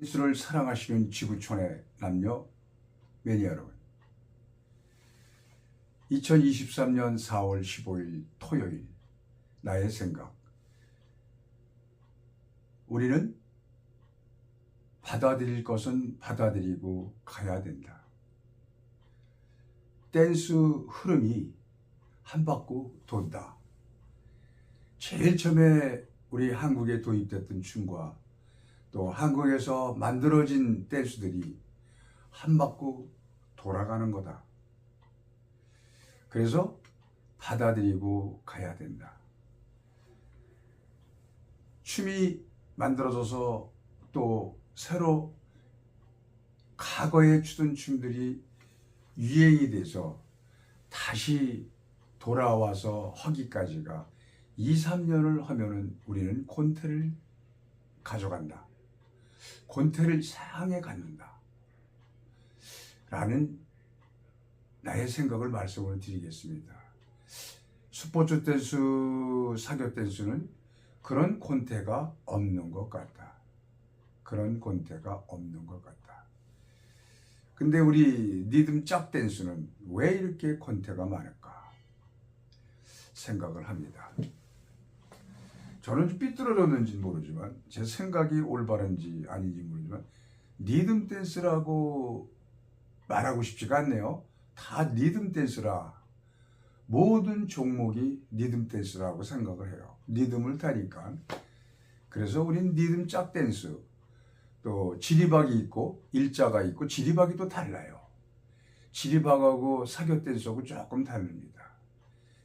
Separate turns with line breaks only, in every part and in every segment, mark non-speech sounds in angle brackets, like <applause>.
예수를 사랑하시는 지구촌의 남녀 매니 여러분 2023년 4월 15일 토요일 나의 생각 우리는 받아들일 것은 받아들이고 가야 된다. 댄스 흐름이 한 바퀴 돈다. 제일 처음에 우리 한국에 도입됐던 춤과 또 한국에서 만들어진 댄스들이 한 바퀴 돌아가는 거다. 그래서 받아들이고 가야 된다. 춤이 만들어져서 또 새로 과거에 추던 춤들이 유행이 돼서 다시 돌아와서 하기까지가 2, 3년을 하면은 우리는 콘테를 가져간다. 곤태를 향해 갖는다. 라는 나의 생각을 말씀을 드리겠습니다. 스포츠 댄스, 사교 댄스는 그런 콘테가 없는 것 같다. 그런 콘테가 없는 것 같다. 근데 우리 리듬 짝 댄스는 왜 이렇게 콘테가 많을까? 생각을 합니다. 저는 좀 삐뚤어졌는지 모르지만 제 생각이 올바른지 아닌지 모르지만 리듬 댄스라고 말하고 싶지가 않네요. 다 리듬 댄스라 모든 종목이 리듬 댄스라고 생각을 해요. 리듬을 타니까. 그래서 우린 리듬 짝 댄스 또 지리박이 있고 일자가 있고 지리박이 또 달라요. 지리박하고 사교 댄스하고 조금 다릅니다.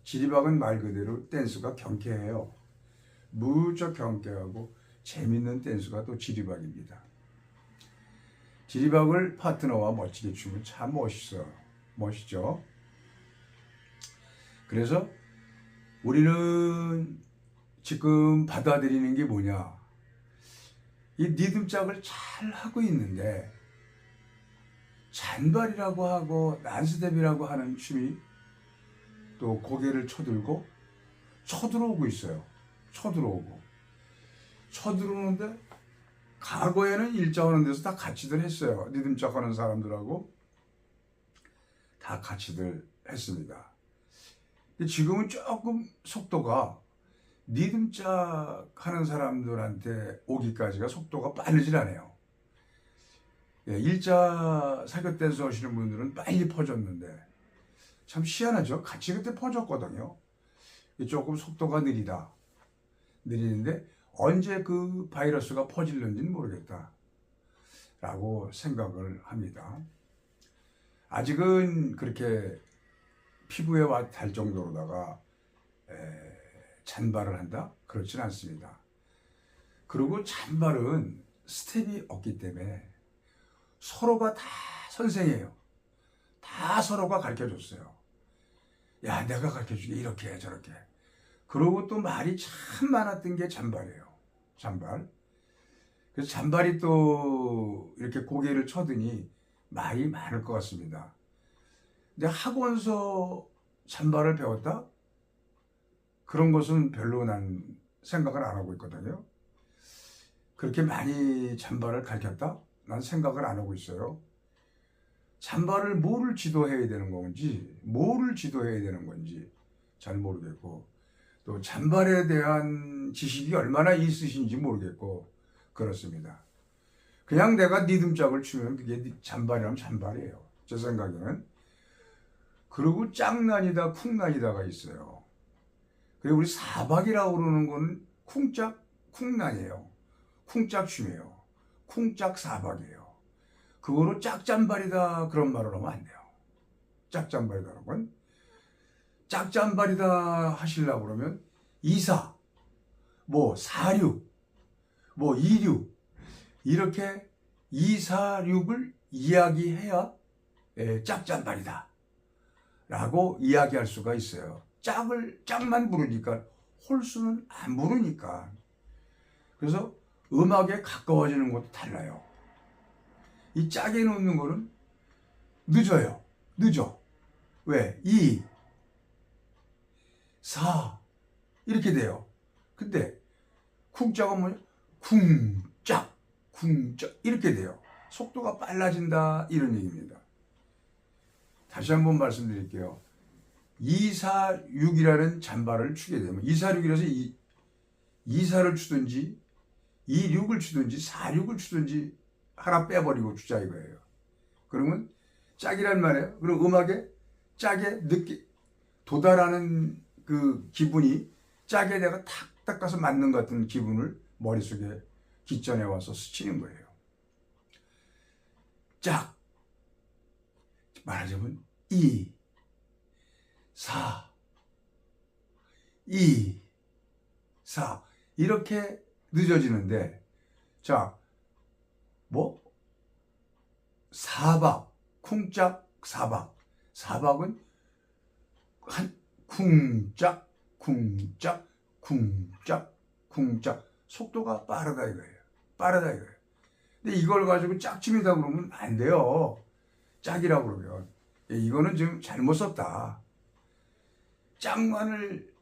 지리박은 말 그대로 댄스가 경쾌해요. 무척 경쾌하고 재밌는 댄스가 또 지리박입니다. 지리박을 파트너와 멋지게 추면 참 멋있어. 멋있죠? 그래서 우리는 지금 받아들이는 게 뭐냐? 이 리듬짝을 잘 하고 있는데 잔발이라고 하고 난스텝이라고 하는 춤이 또 고개를 쳐들고 쳐들어오고 있어요. 쳐들어오고 쳐들어오는데 과거에는 일자하는 데서 다 같이들 했어요. 리듬짝 하는 사람들하고 다 같이들 했습니다. 근데 지금은 조금 속도가 리듬짝 하는 사람들한테 오기까지가 속도가 빠르질 않아요. 예, 일자 사교 댄스 하시는 분들은 빨리 퍼졌는데 참 희한하죠. 같이 그때 퍼졌거든요. 조금 속도가 느리다. 느리는데 언제 그 바이러스가 퍼질는지는 모르겠다. 라고 생각을 합니다. 아직은 그렇게 피부에 와 닿을 정도로다가 에, 잔발을 한다? 그렇진 않습니다. 그리고 잔발은 스텝이 없기 때문에 서로가 다 선생이에요. 다 서로가 가르쳐 줬어요. 야, 내가 가르쳐 주게 이렇게 저렇게. 그러고 또 말이 참 많았던 게 잔발이에요. 잔발. 그래서 잔발이 또 이렇게 고개를 쳐드니 말이 많을 것 같습니다. 근데 학원서 잔발을 배웠다? 그런 것은 별로 난 생각을 안 하고 있거든요. 그렇게 많이 잔발을 가르쳤다? 난 생각을 안 하고 있어요. 잔발을 뭐를 지도해야 되는 건지, 뭐를 지도해야 되는 건지 잘 모르겠고, 또 잔발에 대한 지식이 얼마나 있으신지 모르겠고 그렇습니다. 그냥 내가 리듬짝을 추면 그게 잔발이라면 잔발이에요. 제 생각에는. 그리고 짝난이다 쿵난이다가 있어요. 그리고 우리 사박이라고 그러는 건 쿵짝 쿵난이에요. 쿵짝춤이에요. 쿵짝 사박이에요. 그거로 짝잔발이다 그런 말을 하면 안 돼요. 짝잔발이다라는 건 짝짠발이다 하시려고 그러면 이사, 뭐 사륙, 뭐 이륙 이렇게 이사륙을 이야기해야 예, 짝짠발이다 라고 이야기할 수가 있어요. 짝을 짝만 부르니까 홀수는 안 부르니까 그래서 음악에 가까워지는 것도 달라요. 이 짝에 놓는 거는 늦어요. 늦어. 왜? 이 4 이렇게 돼요. 근데 쿵짝은 뭐냐? 쿵짝 쿵짝 이렇게 돼요. 속도가 빨라진다 이런 얘기입니다. 다시 한번 말씀드릴게요. 246이라는 잔바를 추게 되면 246이라서 이 2사를 추든지 26을 추든지 46을 추든지 하나 빼버리고 추자 이거예요. 그러면 짝이란 말이에요. 그럼 음악에 짝에 느끼 도달하는 그 기분이 짝에 내가 탁탁 가서 맞는 것 같은 기분을 머릿속에 기전에 와서 스치는 거예요. 짝 말하자면 2 4 2 4 이렇게 늦어지는데 자 뭐? 사박 쿵짝 사박 사박은 한 쿵짝 쿵짝 쿵짝 쿵짝. 속도가 빠르다 이거예요. 빠르다 이거예요. 근데 이걸 가지고 짝춤이다 그러면 안 돼요. 짝이라고 그러면. 예, 이거는 지금 잘못 썼다. 짝만을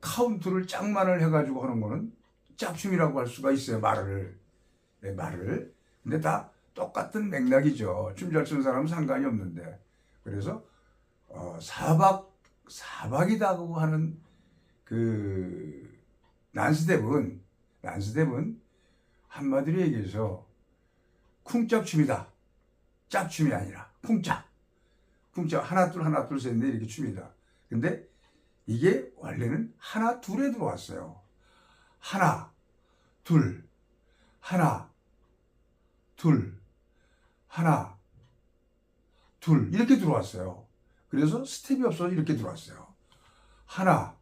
카운트를 짝만을 해가지고 하는 거는 짝춤이라고 할 수가 있어요 말을. 네, 말을. 근데 다 똑같은 맥락이죠. 춤 잘 추는 사람은 상관이 없는데. 그래서 어, 사박 사박이다고 하는 그 난스텝은 난스텝은 한마디로 얘기해서 쿵짝춤이다. 짝춤이 아니라 쿵짝. 쿵짝 하나 둘 하나 둘 셋넷 이렇게 춤이다. 근데 이게 원래는 하나 둘에 들어왔어요. 하나 둘 하나 둘 하나 둘 이렇게 들어왔어요 그래서 스텝이 없어서 이렇게 들어왔어요. 하나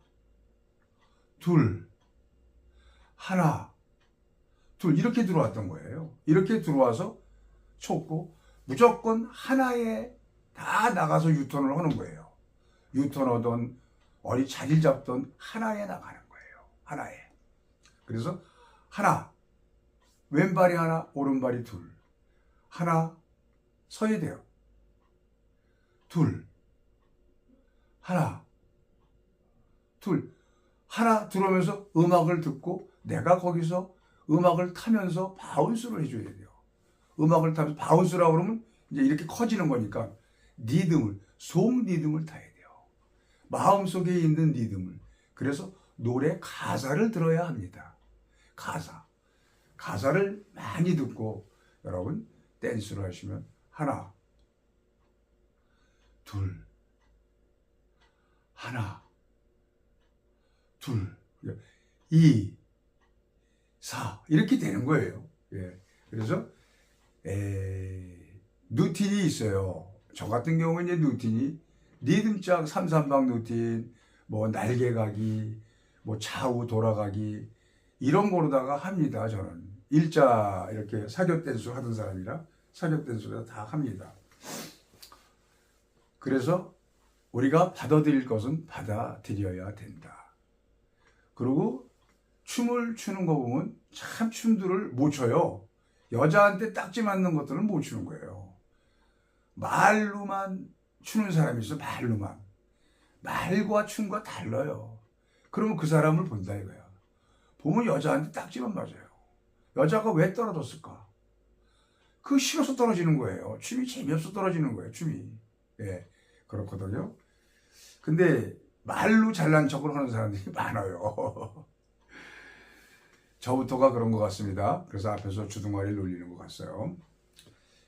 둘 하나 둘 이렇게 들어왔던 거예요. 이렇게 들어와서 쳤고 무조건 하나에 다 나가서 유턴을 하는 거예요. 유턴하던 어디 자질 잡던 하나에 나가는 거예요. 하나에. 그래서 하나 왼발이 하나 오른발이 둘. 하나 서야 돼요. 둘 하나 둘. 하나 들어오면서 음악을 듣고 내가 거기서 음악을 타면서 바운스를 해줘야 돼요. 음악을 타면서 바운스라고 그러면 이제 이렇게 커지는 거니까 리듬을 송 리듬을 타야 돼요. 마음속에 있는 리듬을. 그래서 노래 가사를 들어야 합니다. 가사. 가사를 많이 듣고 여러분 댄스를 하시면 하나 둘 하나 둘 이 사 이렇게 되는 거예요. 예. 그래서 에, 누틴이 있어요. 저 같은 경우는 이제 누틴이 리듬짝 삼삼방 누틴, 뭐 날개가기, 뭐 좌우 돌아가기 이런 거로다가 합니다. 저는 일자 이렇게 사교 댄스 하던 사람이라 사교 댄스를 다 합니다. 그래서 우리가 받아들일 것은 받아들여야 된다. 그리고 춤을 추는 거 보면 참 춤들을 못 춰요. 여자한테 딱지 맞는 것들은 못 추는 거예요. 말로만 추는 사람이 있어, 말로만. 말과 춤과 달라요. 그러면 그 사람을 본다 이거야. 보면 여자한테 딱지만 맞아요. 여자가 왜 떨어졌을까? 그 싫어서 떨어지는 거예요. 춤이 재미없어 떨어지는 거예요, 춤이. 예, 그렇거든요. 근데 말로 잘난 척을 하는 사람들이 <laughs> 많아요. 저부터가 그런 것 같습니다. 그래서 앞에서 주둥아리를 놀리는 것 같아요.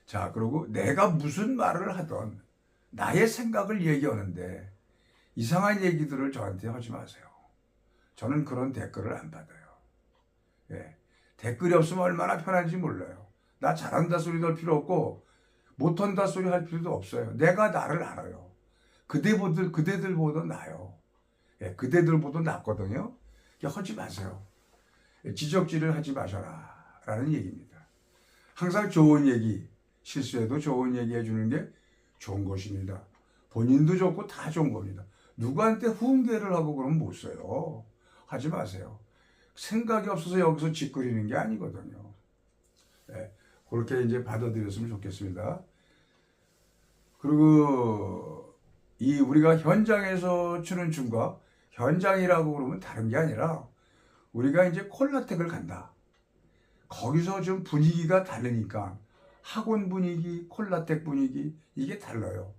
자, 그리고 내가 무슨 말을 하던 나의 생각을 얘기하는데 이상한 얘기들을 저한테 하지 마세요. 저는 그런 댓글을 안 받아요. 예. 댓글이 없으면 얼마나 편한지 몰라요. 나 잘한다 소리 할 필요 없고 못한다 소리 할 필요도 없어요. 내가 나를 알아요. 그대보들 그대들보다 나요. 예, 그대들보다 낫거든요. 하지 마세요. 예, 지적질을 하지 마셔라 라는 얘기입니다. 항상 좋은 얘기, 실수해도 좋은 얘기 해주는 게 좋은 것입니다. 본인도 좋고 다 좋은 겁니다. 누구한테 훈계를 하고 그러면 못 써요. 하지 마세요. 생각이 없어서 여기서 짓거리는 게 아니거든요. 네, 그렇게 이제 받아들였으면 좋겠습니다. 그리고 이 우리가 현장에서 추는 춤과 현장이라고 그러면 다른 게 아니라 우리가 이제 콜라텍을 간다. 거기서 좀 분위기가 다르니까 학원 분위기, 콜라텍 분위기 이게 달라요.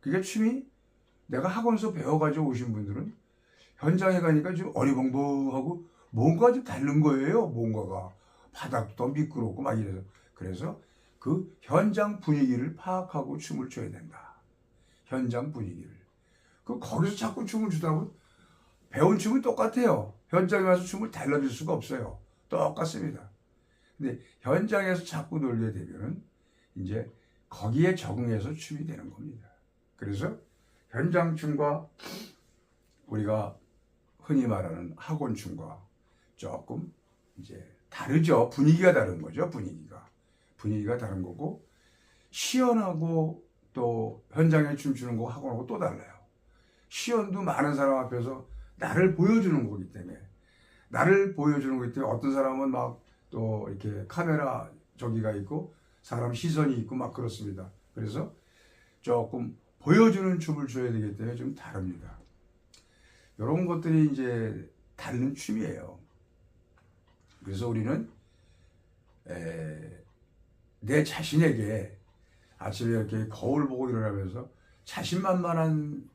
그게 춤이 내가 학원에서 배워가지고 오신 분들은 현장에 가니까 좀 어리벙벙하고 뭔가 좀 다른 거예요. 뭔가가 바닥도 미끄럽고 막 이래서 그래서 그 현장 분위기를 파악하고 춤을 춰야 된다. 현장 분위기를. 그 거기서 자꾸 춤을 추다 보면 배운 춤은 똑같아요. 현장에 와서 춤을 달라질 수가 없어요. 똑같습니다. 근데 현장에서 자꾸 놀게 되면은 이제 거기에 적응해서 춤이 되는 겁니다. 그래서 현장 춤과 우리가 흔히 말하는 학원 춤과 조금 이제 다르죠. 분위기가 다른 거죠. 분위기가. 분위기가 다른 거고 시연하고 또 현장에 춤추는 거 학원하고 또 달라요. 시연도 많은 사람 앞에서 나를 보여주는 거기 때문에 나를 보여주는 거기 때문에 어떤 사람은 막 또 이렇게 카메라 저기가 있고 사람 시선이 있고 막 그렇습니다. 그래서 조금 보여주는 춤을 춰야 되기 때문에 좀 다릅니다. 이런 것들이 이제 다른 춤이에요. 그래서 우리는 에, 내 자신에게 아침에 이렇게 거울 보고 일어나면서 자신만만한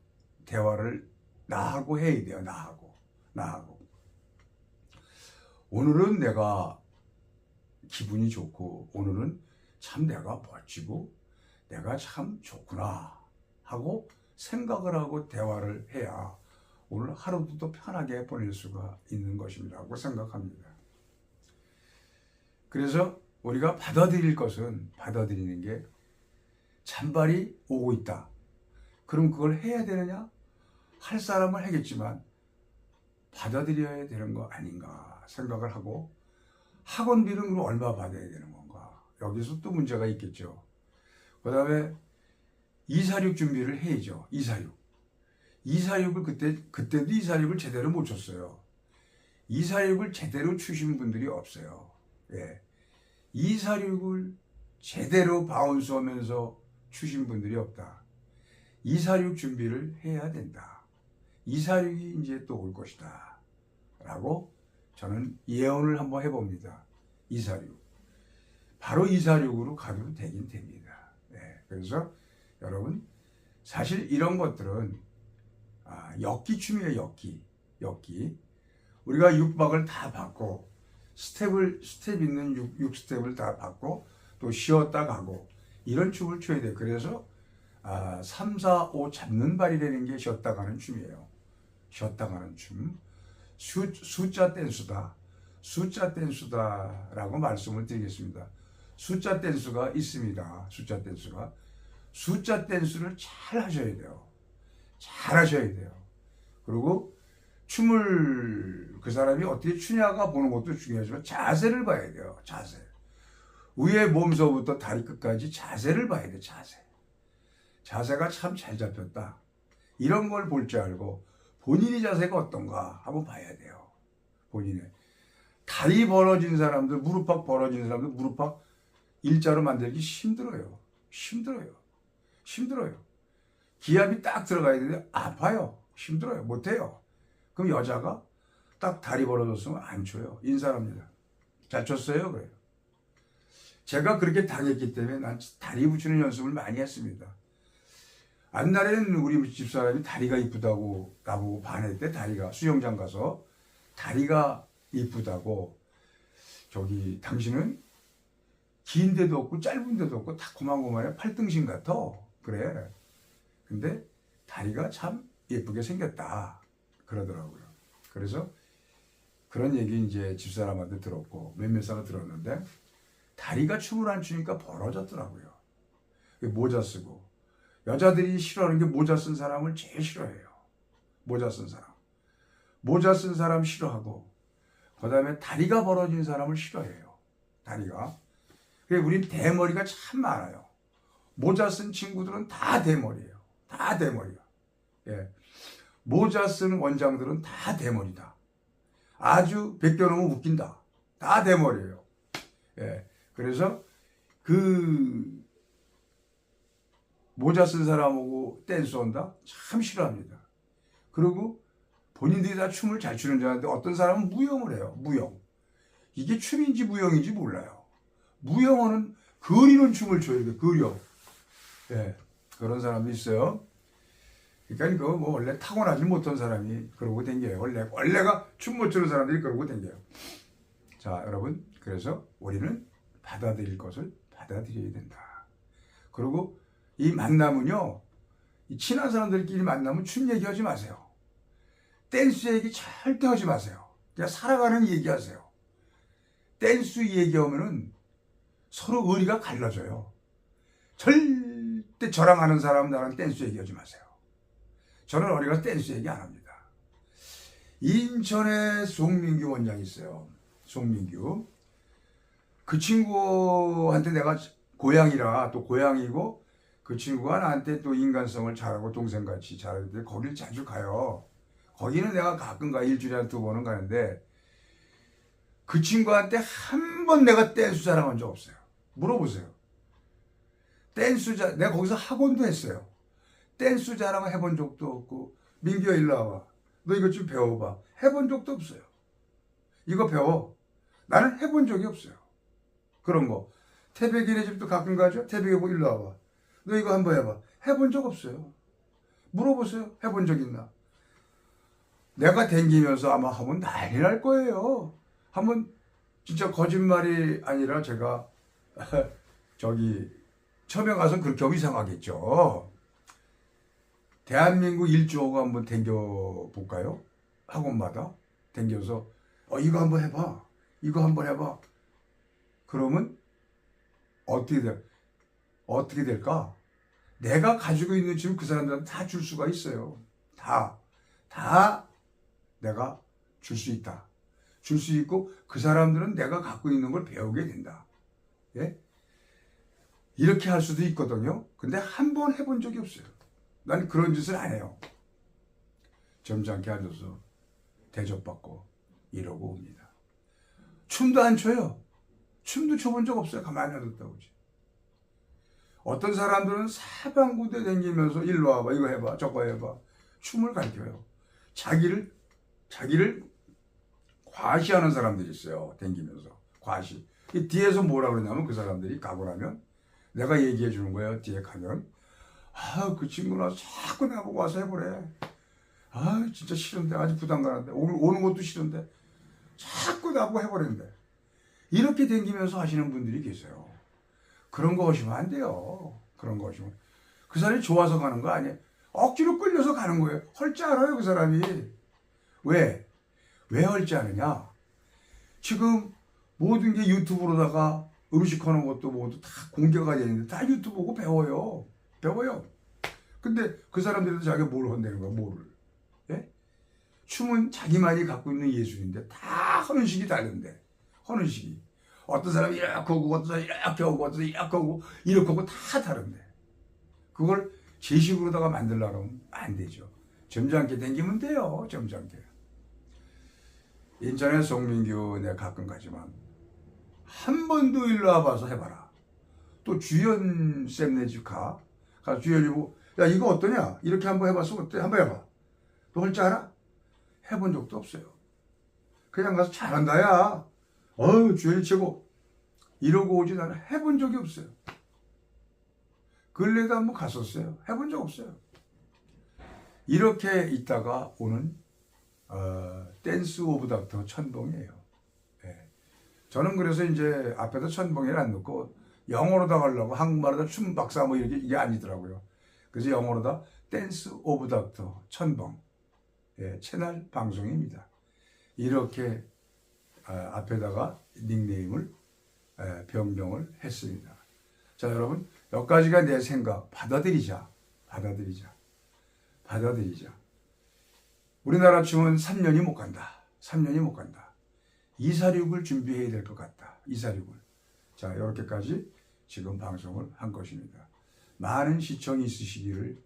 대화를 나하고 해야 돼요. 나하고 나하고 오늘은 내가 기분이 좋고 오늘은 참 내가 멋지고 내가 참 좋구나 하고 생각을 하고 대화를 해야 오늘 하루도 더 편하게 보낼 수가 있는 것입니다고 생각합니다. 그래서 우리가 받아들일 것은 받아들이는 게 잔발이 오고 있다. 그럼 그걸 해야 되느냐? 할 사람은 하겠지만 받아들여야 되는 거 아닌가 생각을 하고 학원비는 그럼 얼마 받아야 되는 건가? 여기서 또 문제가 있겠죠. 그 다음에 246 준비를 해야죠. 246. 246을 그때, 그때도 246을 제대로 못 쳤어요. 246을 제대로 추신 분들이 없어요. 예. 246을 제대로 바운스 하면서 추신 분들이 없다. 246 준비를 해야 된다. 246이 이제 또 올 것이다. 라고 저는 예언을 한번 해봅니다. 246. 바로 246으로 가도 되긴 됩니다. 네, 그래서 여러분, 사실 이런 것들은 아, 엮기춤이에요, 엮기. 엮기. 우리가 6박을 다 받고, 스텝을, 스텝 있는 6, 6스텝을 다 받고, 또 쉬었다 가고, 이런 춤을 춰야 돼요. 그래서 아, 3, 4, 5 잡는 발이라는 게 쉬었다 가는 춤이에요. 쉬었다 가는 춤. 수, 숫자 댄스다. 숫자 댄스다라고 말씀을 드리겠습니다. 숫자 댄스가 있습니다. 숫자 댄스가. 숫자 댄스를 잘 하셔야 돼요. 잘 하셔야 돼요. 그리고 춤을 그 사람이 어떻게 추냐가 보는 것도 중요하지만 자세를 봐야 돼요. 자세. 위에 몸서부터 다리 끝까지 자세를 봐야 돼. 자세. 자세가 참 잘 잡혔다. 이런 걸 볼 줄 알고 본인의 자세가 어떤가 한번 봐야 돼요. 본인의. 다리 벌어진 사람들, 무릎팍 벌어진 사람들, 무릎팍 일자로 만들기 힘들어요. 힘들어요. 힘들어요. 기압이 딱 들어가야 되는데 아파요. 힘들어요. 못해요. 그럼 여자가 딱 다리 벌어졌으면 안 쳐요. 인사합니다. 잘 쳤어요. 그래요. 제가 그렇게 당했기 때문에 난 다리 붙이는 연습을 많이 했습니다. 옛날에는 우리 집사람이 다리가 이쁘다고 나보고 반했대. 다리가 수영장 가서 다리가 이쁘다고 저기 당신은 긴 데도 없고 짧은 데도 없고 다 고만고만해 팔등신 같아. 그래. 근데 다리가 참 예쁘게 생겼다. 그러더라고요. 그래서 그런 얘기 이제 집사람한테 들었고 몇몇 사람 들었는데 다리가 춤을 안 추니까 벌어졌더라고요. 모자 쓰고 여자들이 싫어하는 게 모자 쓴 사람을 제일 싫어해요. 모자 쓴 사람. 모자 쓴 사람 싫어하고 그 다음에 다리가 벌어진 사람을 싫어해요. 다리가. 그래 우린 대머리가 참 많아요. 모자 쓴 친구들은 다 대머리예요. 다 대머리야. 예. 모자 쓴 원장들은 다 대머리다. 아주 벗겨놓으면 웃긴다. 다 대머리예요. 예. 그래서 그 모자 쓴 사람하고 댄스 한다? 참 싫어합니다. 그리고 본인들이 다 춤을 잘 추는 줄 아는데 어떤 사람은 무용을 해요. 무용. 이게 춤인지 무용인지 몰라요. 무용어는 그리는 춤을 돼, 그려. 예, 그런 사람도 있어요. 그러니까 그거 뭐 원래 타고나지 못한 사람이 그러고 댕겨요. 원래 원래가 춤 못 추는 사람들이 그러고 댕겨요. 자, 여러분, 그래서 우리는 받아들일 것을 받아들여야 된다. 그리고 이 만남은요, 이 친한 사람들끼리 만나면 춤 얘기하지 마세요. 댄스 얘기 절대 하지 마세요. 그냥 살아가는 얘기 하세요. 댄스 얘기하면은 서로 의리가 갈라져요. 절대 저랑 아는 사람 나랑 댄스 얘기하지 마세요. 저는 어디 가서 댄스 얘기 안 합니다. 인천에 송민규 원장이 있어요. 송민규. 그 친구한테 내가 고향이라 또 고향이고 그 친구가 나한테 또 인간성을 잘하고 동생같이 잘하는데 거길 자주 가요. 거기는 내가 가끔 가 일주일에 한두 번은 가는데 그 친구한테 한 번 내가 댄스 자랑한 적 없어요. 물어보세요. 댄스 자 내가 거기서 학원도 했어요. 댄스 자랑을 해본 적도 없고 민규야 일로 와봐. 너 이거 좀 배워봐. 해본 적도 없어요. 이거 배워. 나는 해본 적이 없어요. 그런 거. 태백이네 집도 가끔 가죠? 태백이 뭐 일로 와봐. 너 이거 한번 해봐. 해본 적 없어요. 물어보세요. 해본 적 있나? 내가 댕기면서 아마 하면 난리 날 거예요. 한번 진짜 거짓말이 아니라 제가 <laughs> 저기 처음에 가서 그렇게 하면 이상하겠죠. 대한민국 일주호가 한번 댕겨 볼까요? 학원마다 댕겨서 어 이거 한번 해봐. 이거 한번 해봐. 그러면 어떻게 돼? 어떻게 될까? 내가 가지고 있는 지금 그 사람들한테 다 줄 수가 있어요. 다. 다 내가 줄 수 있다. 줄 수 있고 그 사람들은 내가 갖고 있는 걸 배우게 된다. 예? 이렇게 할 수도 있거든요. 근데 한 번 해본 적이 없어요. 난 그런 짓을 안 해요. 점잖게 앉아서 대접받고 이러고 옵니다. 춤도 안 춰요. 춤도 춰본 적 없어요. 가만히 놔뒀다 오지. 어떤 사람들은 사방구대 다니면서 일로 와봐 이거 해봐 저거 해봐 춤을 가르쳐요. 자기를 자기를 과시하는 사람들이 있어요. 댕기면서 과시. 이 뒤에서 뭐라 그러냐면 그 사람들이 가고 나면 내가 얘기해 주는 거예요. 뒤에 가면 아 그 친구나 자꾸 나보고 와서 해보래. 아 진짜 싫은데 아직 부담 가는데 오늘 오는 것도 싫은데 자꾸 나보고 해보랬는데 이렇게 댕기면서 하시는 분들이 계세요. 그런 거 하시면 안 돼요. 그런 거 하시면 그 사람이 좋아서 가는 거 아니에요. 억지로 끌려서 가는 거예요. 헐줄 알아요 그 사람이. 왜? 왜 헐지 않느냐? 지금 모든 게 유튜브로다가 음식 하는 것도 모두 다 공개가 되는데 다 유튜브 보고 배워요. 배워요. 근데 그 사람들도 자기가 뭘 한다는 거야, 뭐를. 예? 춤은 자기만이 갖고 있는 예술인데 다 하는 식이 다른데. 하는 식이. 어떤 사람이 이렇게 하고, 어떤 사람이 이렇게 하고, 어떤 사람이 이렇게 하고, 이렇게 하고 다 다른데. 그걸 제 식으로다가 만들려면 안 되죠. 점잖게 댕기면 돼요, 점잖게. 인천에 송민규 내가 가끔 가지만 한 번도 일로 와봐서 해봐라. 또 주연 쌤네 집 가. 가서 주연이 보고 야 이거 어떠냐? 이렇게 한번 해봤어 어때? 한번 해봐. 너 할 줄 알아? 해본 적도 없어요. 그냥 가서 잘한다 야. 어우 주연이 최고. 이러고 오지 나는 해본 적이 없어요. 근래도 한번 갔었어요. 해본 적 없어요. 이렇게 있다가 오는 어, 댄스 오브 닥터 천봉이에요. 예. 저는 그래서 이제 앞에다 천봉이를 안 넣고 영어로다 하려고 한국말로다 춤 박사 뭐 이렇게 이게 아니더라고요. 그래서 영어로다 댄스 오브 닥터 천봉 예, 채널 방송입니다. 이렇게 어, 앞에다가 닉네임을 예, 변경을 했습니다. 자 여러분 여기까지가 내 생각 받아들이자 받아들이자 받아들이자 우리나라 춤은 3년이 못 간다. 3년이 못 간다. 246을 준비해야 될 것 같다. 246을. 자, 이렇게까지 지금 방송을 한 것입니다. 많은 시청이 있으시기를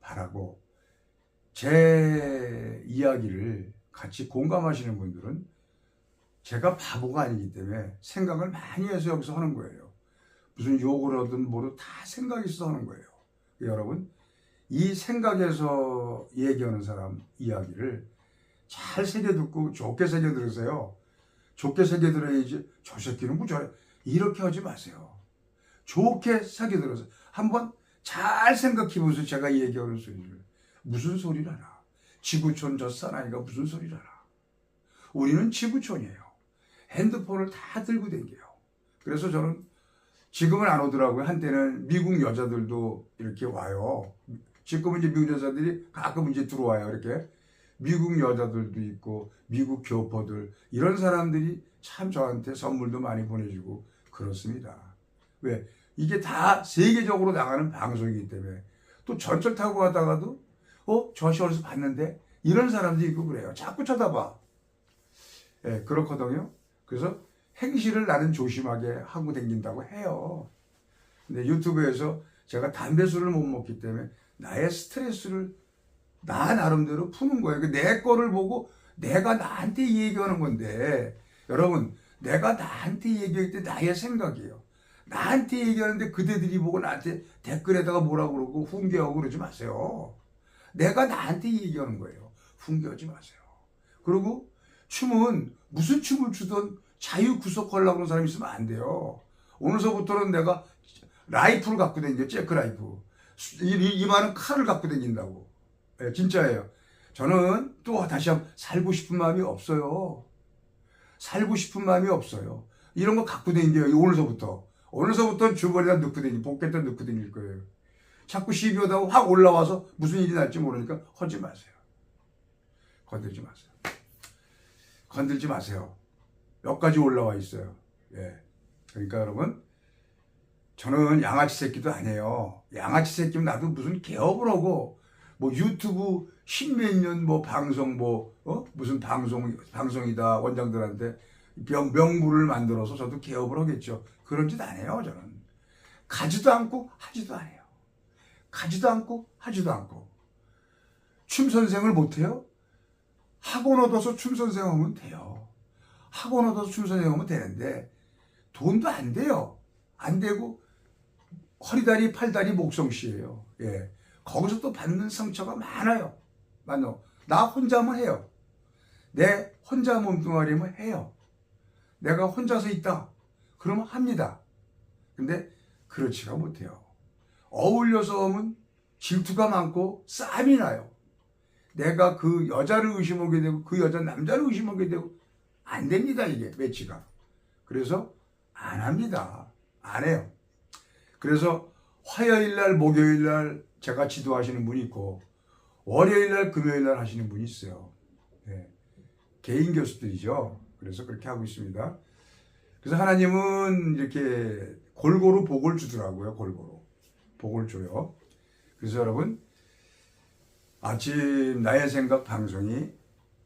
바라고 제 이야기를 같이 공감하시는 분들은 제가 바보가 아니기 때문에 생각을 많이 해서 여기서 하는 거예요. 무슨 욕을 하든 뭐든 다 생각이 있어 하는 거예요. 여러분, 이 생각에서 얘기하는 사람 이야기를 잘 새겨 듣고 좋게 새겨 들으세요. 좋게 새겨 들어야지 저 새끼는 뭐 저래 이렇게 하지 마세요. 좋게 새겨 들어서 한번 잘 생각해 보세요. 제가 얘기하는 소리를 무슨 소리를 하나 지구촌 저 사나이가 무슨 소리를 하나 우리는 지구촌이에요. 핸드폰을 다 들고 댕겨요. 그래서 저는 지금은 안 오더라고요. 한때는 미국 여자들도 이렇게 와요. 지금은 이제 미국 여자들이 가끔 이제 들어와요. 이렇게 미국 여자들도 있고 미국 교포들 이런 사람들이 참 저한테 선물도 많이 보내주고 그렇습니다. 왜 이게 다 세계적으로 나가는 방송이기 때문에 또 전철 타고 가다가도 어 저시 어디서 봤는데 이런 사람도 있고 그래요. 자꾸 쳐다봐. 예, 그렇거든요. 그래서 행실을 나는 조심하게 하고 다닌다고 해요. 근데 유튜브에서 제가 담배 술을 못 먹기 때문에 나의 스트레스를 나 나름대로 푸는 거예요. 그내 거를 보고 내가 나한테 얘기하는 건데 여러분 내가 나한테 얘기할 때 나의 생각이에요. 나한테 얘기하는데 그대들이 보고 나한테 댓글에다가 뭐라고 그러고 훈계하고 그러지 마세요. 내가 나한테 얘기하는 거예요. 훈계하지 마세요. 그리고 춤은 무슨 춤을 추든 자유 구속하려고 그러는 사람이 있으면 안 돼요. 오늘서부터는 내가 라이프를 갖고 다녀, 잭크 라이프. 이, 이, 이만한 칼을 갖고 다닌다고. 예, 진짜예요. 저는 또 다시 한번 살고 싶은 마음이 없어요. 살고 싶은 마음이 없어요. 이런 거 갖고 다니게요. 오늘서부터. 오늘서부터는 주머니에 넣고 다니, 포켓에 넣고 다닐 거예요. 자꾸 시비하다가 확 올라와서 무슨 일이 날지 모르니까 하지 마세요. 건들지 마세요. 건들지 마세요. 여기까지 올라와 있어요. 예. 그러니까 여러분, 저는 양아치 새끼도 아니에요. 양아치 새끼면 나도 무슨 개업을 하고, 뭐 유튜브 십몇 년 뭐 방송 뭐, 어? 무슨 방송, 방송이다 원장들한테 명, 명물을 만들어서 저도 개업을 하겠죠. 그런 짓 안 해요, 저는. 가지도 않고 하지도 않아요. 가지도 않고 하지도 않고. 춤 선생을 못해요? 학원 얻어서 춤 선생 하면 돼요. 학원 얻어서 춤 선생 하면 되는데 돈도 안 돼요. 안 되고 허리다리 팔다리 목성씨예요. 예. 거기서 또 받는 상처가 많아요. 많어. 나 혼자만 해요. 내 혼자 몸뚱아리면 해요. 내가 혼자서 있다. 그러면 합니다. 근데 그렇지가 못해요. 어울려서 하면 질투가 많고 싸움이 나요. 내가 그 여자를 의심하게 되고 그 여자 남자를 의심하게 되고 안 됩니다 이게 매치가. 그래서 안 합니다. 안 해요. 그래서 화요일 날 목요일 날 제가 지도하시는 분이 있고 월요일 날 금요일 날 하시는 분이 있어요. 예. 개인 교수들이죠. 그래서 그렇게 하고 있습니다. 그래서 하나님은 이렇게 골고루 복을 주더라고요. 골고루 복을 줘요. 그래서 여러분 아침 나의 생각 방송이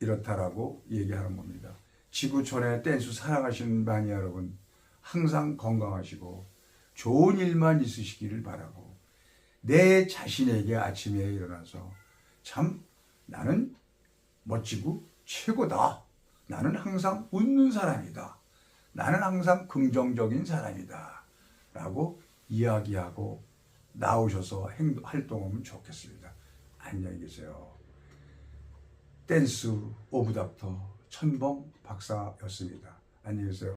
이렇다라고 얘기하는 겁니다. 지구촌의 댄스 사랑하시는 많이 여러분 항상 건강하시고 좋은 일만 있으시기를 바라고 내 자신에게 아침에 일어나서 참 나는 멋지고 최고다. 나는 항상 웃는 사람이다. 나는 항상 긍정적인 사람이다. 라고 이야기하고 나오셔서 활동하면 좋겠습니다. 안녕히 계세요. 댄스 오브 닥터 천봉 박사였습니다. 안녕히 계세요.